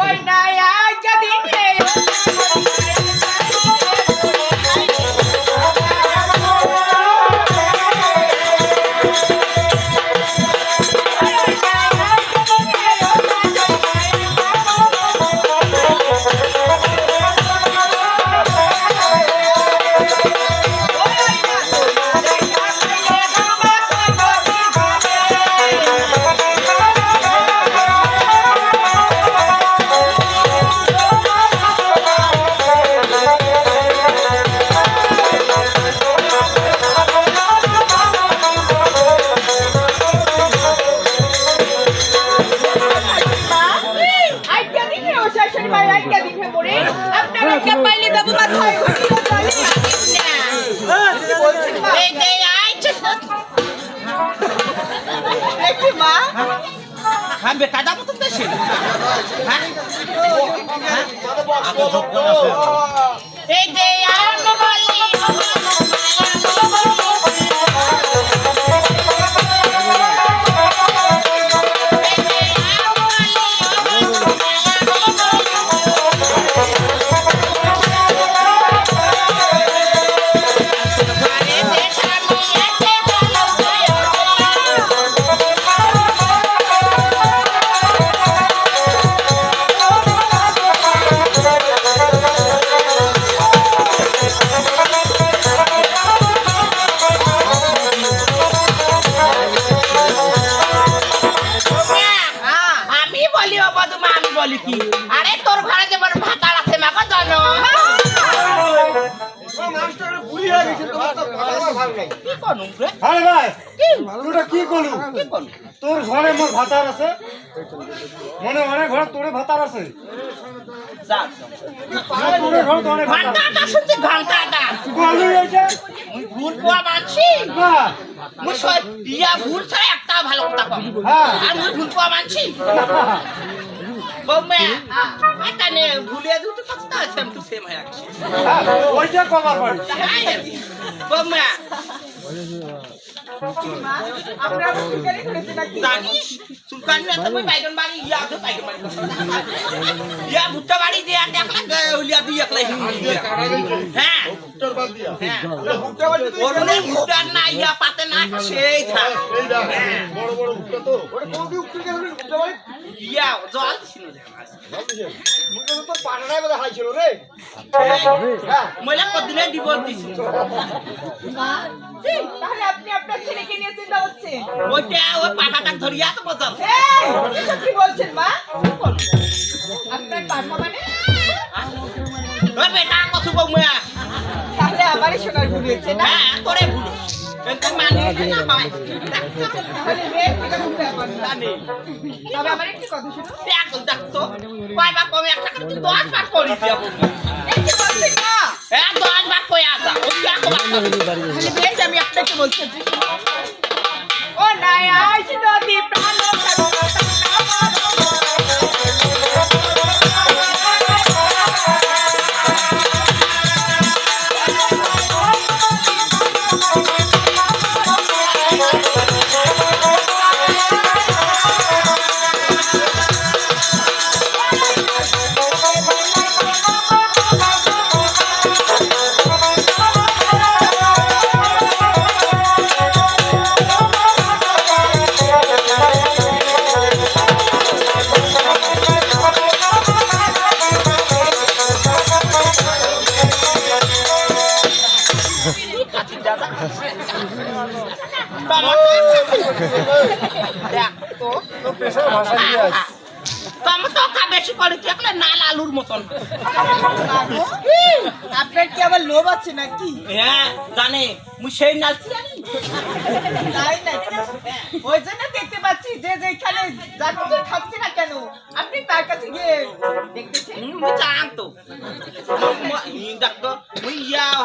ওই নাই আজ দিন হ্যাঁ বেটা দাম তো দেশে হ্যাঁ এই যে বলি কি? আরে তোর ঘরে যে বড় ভাতার আছে মাকে জানো। কি করুম রে? আরে ভাই তোরা কি করলু কি করুম? তোর ঘরে মোর ভাতার আছে? মনে মনে ঘরে তোরে ভাতার আছে? ঘন্টাটা শুনছি ঘন্টাটা। ভুল পোয়া মানছি? না। মুই সই ভুল ছাড়া একটা ভালো কথা কম। হ্যাঁ। আর মুই ভুল পোয়া মানছি? বৌমা এখানে ভুলে দুটো কথা আছে আমি তো সেম হয়ে হ্যাঁ, ওইটা কবার পারি বৌমা। জানিস চুলকানি না তুমি বাইগন বাড়ি ইয়া তো বাইগন বাড়ি। ইয়া ভুট্টা বাড়ি দিয়া দেখলা উলিয়া দুই একলা হ্যাঁ। হ্যাঁ। ওর মনে ভুট্টার না ইয়া পাতে না সেই থাক। ইয়া জল ছিল মহিলা কদিনে ডিভোর্স দিছিল তাহলে আপনি আপনার ছেলেকে নিয়ে চিন্তা করছেন? ওইটা ওই পাঠাটা ধরিয়া তো বোঝাও কি বলছেন মা? আপনার পাঠা মানে? বেটা কছু বৌমা আমারই সোনার ভুল হয়েছে না? হ্যাঁ তোরে ভুল কিন্তু মানে না হয়। তাহলে মেয়ের থেকে টমেটো বেশি করে দেখলে নাল আলুর মতন। আপনার কি আবার লোভ আছে নাকি? হ্যাঁ জানে মুই সেই নাল জানি তাই নাকি? ওই জন্য দেখতে পাচ্ছি যে যেখানে যাচ্ছে খাচ্ছে না কেন? আপনি তার কাছে গিয়ে দেখতেছেন? মুই মুই ইয়াও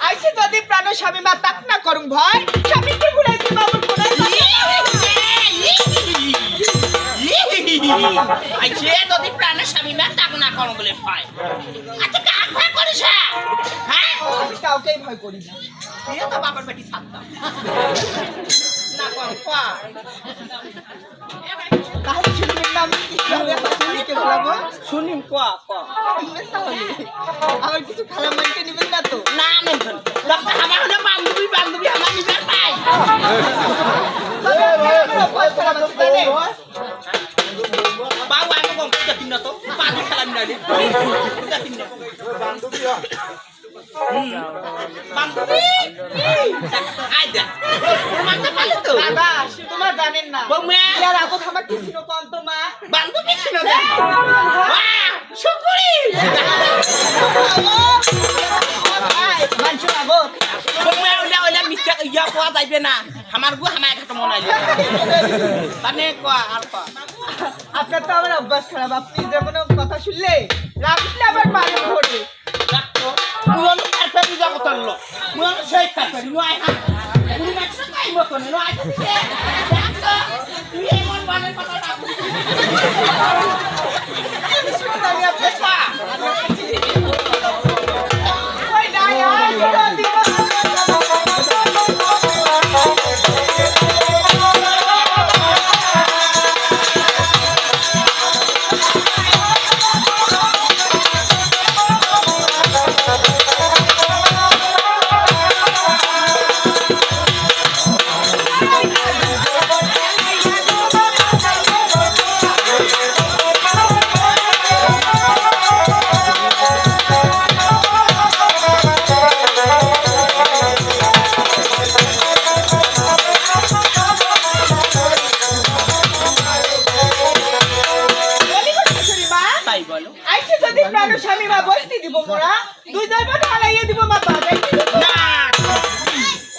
আইসে যদি প্রাণ স্বামী মা তাক না করুন ভয় স্বামীকে বাবুর কোনায় আইছে যদি প্রাণের স্বামী মা তাক না বলে পায় আচ্ছা কাক ভয় করিস? হ্যাঁ? কাউকেই ভয় করি না। বিয়ে তো বাবার বাড়ি ছাড়তাম না কম কয়া তাহলে শুনবেন না আমি কি? হবে শুনি কে বলব শুনিম কয়া কয়া শুনবেন তাহলে আমার কিছু খারাপ মানতে নেবেন না তো না নেন ডক্টর আমার হলো বান্ধবী বান্ধবী আমার নিজের পাই বাবু আমি কম পূজা কিনা তো পাঁচ খেলাম না রে পূজা কিনা বান্ধবী আই দা মানতে পারলে তো দাদা তোমার জানেন না বৌমা ইয়ার আগত আমার কি ছিল যাইবে না আমার গু আমার ঘাট মনে হয় মানে কোয়া আর কোয়া আপনার তো আমার অভ্যাস খারাপ আপনি যে কোনো কথা শুনলে রাখলে আবার মারে ধরে রাখতো আমি কারপে পূজা করতে আমি সেই কারপে নয় হা তুই না চাই মতো নয় রাখতো তুই